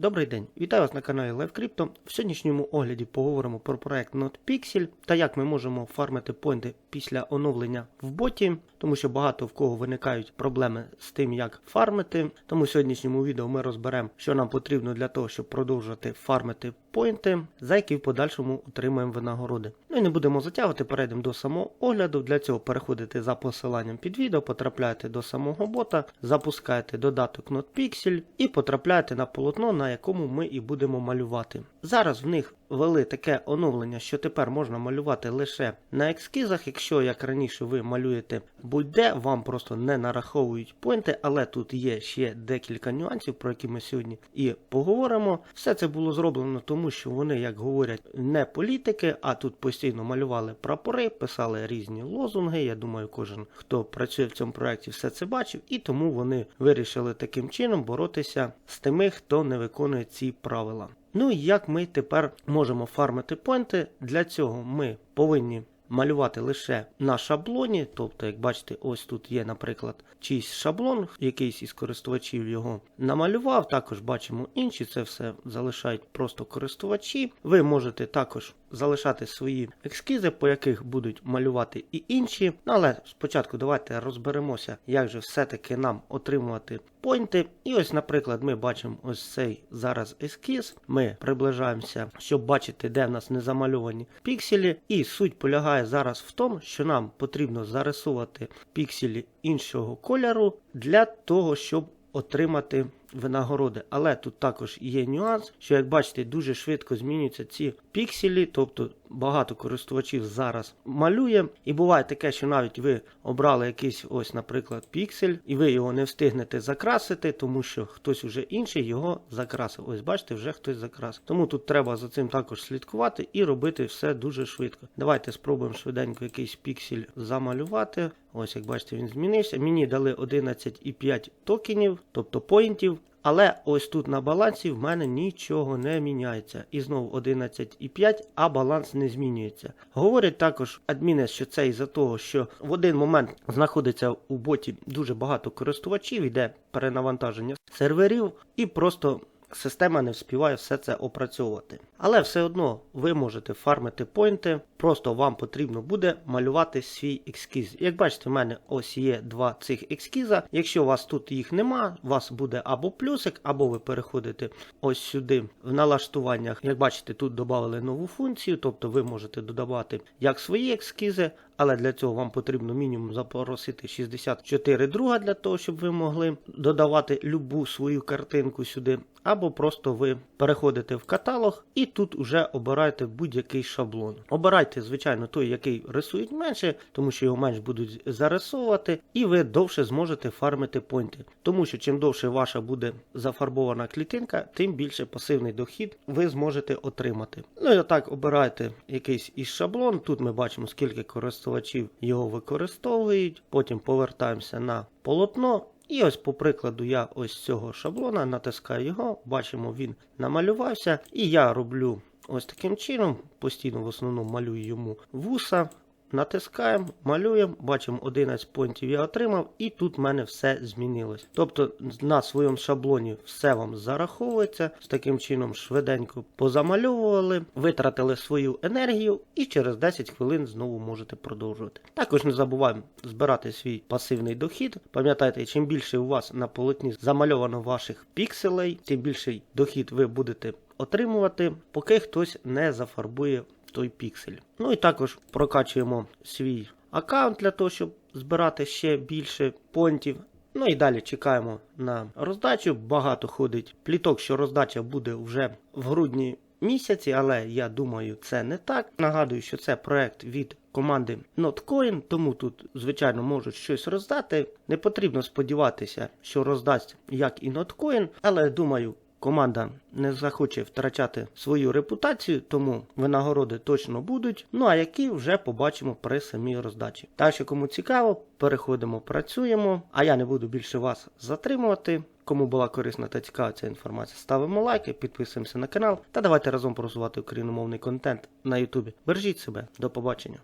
Добрий день, вітаю вас на каналі LiveCrypto. В сьогоднішньому огляді поговоримо про проект NotPixel та як ми можемо фармити поінти після оновлення в боті, тому що багато в кого виникають проблеми з тим, як фармити. Тому в сьогоднішньому відео ми розберемо, що нам потрібно для того, щоб продовжувати фармити поінти, за які в подальшому отримаємо винагороди. Ну і не будемо затягувати, перейдемо до самого огляду. Для цього переходите за посиланням під відео, потрапляєте до самого бота, запускаєте додаток NotPixel і потрапляєте на полотно, на якому ми і будемо малювати. Зараз в них ввели таке оновлення, що тепер можна малювати лише на ескізах. Якщо як раніше ви малюєте будь-де, вам просто не нараховують поінти, але тут є ще декілька нюансів, про які ми сьогодні і поговоримо. Все це було зроблено тому, що вони, як говорять, не політики, а тут постійно малювали прапори, писали різні лозунги. Я думаю, кожен хто працює в цьому проєкті, все це бачив, і тому вони вирішили таким чином боротися з тими, хто не виконує ці правила. Ну і як ми тепер можемо фармити поінти? Для цього ми повинні малювати лише на шаблоні. Тобто, як бачите, ось тут є, наприклад, чийсь шаблон, якийсь із користувачів його намалював. Також бачимо інші, це все залишають просто користувачі. Ви можете також залишати свої ескізи, по яких будуть малювати і інші. Але спочатку давайте розберемося, як же все-таки нам отримувати поінти. І ось, наприклад, ми бачимо ось цей зараз ескіз. Ми приближаємося, щоб бачити, де в нас не замальовані пікселі. І суть полягає зараз в тому, що нам потрібно зарисувати пікселі іншого кольору для того, щоб отримати винагороди. Але тут також є нюанс, що, як бачите, дуже швидко змінюються ці пікселі, тобто багато користувачів зараз малює. І буває таке, що навіть ви обрали якийсь, ось, наприклад, піксель, і ви його не встигнете закрасити, тому що хтось уже інший його закрасив. Ось бачите, вже хтось закрасив. Тому тут треба за цим також слідкувати і робити все дуже швидко. Давайте спробуємо швиденько якийсь піксель замалювати. Ось, як бачите, він змінився. Мені дали 11,5 токенів, тобто поінтів. Але ось тут на балансі в мене нічого не міняється. І знову 11,5, а баланс не змінюється. Говорять також адміни, що це із-за того, що в один момент знаходиться у боті дуже багато користувачів, йде перенавантаження серверів, і просто система не вспіває все це опрацьовувати. Але все одно ви можете фармити поінти, просто вам потрібно буде малювати свій екскіз. Як бачите, в мене ось є два цих екскіза. Якщо у вас тут їх нема, у вас буде або плюсик, або ви переходите ось сюди в налаштуваннях. Як бачите, тут додали нову функцію, тобто ви можете додавати як свої екскізи, але для цього вам потрібно мінімум запросити 64 друга для того, щоб ви могли додавати любу свою картинку сюди. Або просто ви переходите в каталог і тут вже обираєте будь-який шаблон. Обирайте, звичайно, той, який рисують менше, тому що його менш будуть зарисовувати, і ви довше зможете фармити поінти. Тому що чим довше ваша буде зафарбована клітинка, тим більше пасивний дохід ви зможете отримати. Ну і отак обирайте якийсь із шаблон. Тут ми бачимо, скільки користувачів його використовують. Потім повертаємося на полотно. І ось, по прикладу, я ось цього шаблона натискаю його, бачимо, він намалювався. І я роблю ось таким чином, постійно в основному малюю йому вуса. Натискаємо, малюємо, бачимо 11 понтів я отримав, і тут в мене все змінилось. Тобто на своєму шаблоні все вам зараховується. З таким чином швиденько позамальовували, витратили свою енергію і через 10 хвилин знову можете продовжувати. Також не забуваємо збирати свій пасивний дохід. Пам'ятайте, чим більше у вас на полотні замальовано ваших пікселей, тим більший дохід ви будете отримувати, поки хтось не зафарбує той піксель. Ну і також прокачуємо свій аккаунт для того, щоб збирати ще більше понтів. Ну і далі чекаємо на роздачу. Багато ходить пліток, що роздача буде вже в грудні місяці, але я думаю, це не так. Нагадую, що це проект від команди NotCoin, тому тут, звичайно, можуть щось роздати. Не потрібно сподіватися, що роздасть як і NotCoin, але думаю. Команда не захоче втрачати свою репутацію, тому винагороди точно будуть. Ну а які вже побачимо при самій роздачі. Так що, кому цікаво, переходимо, працюємо. А я не буду більше вас затримувати. Кому була корисна та цікава ця інформація, ставимо лайки, підписуємося на канал та давайте разом просувати україномовний контент на Ютубі. Бережіть себе, до побачення.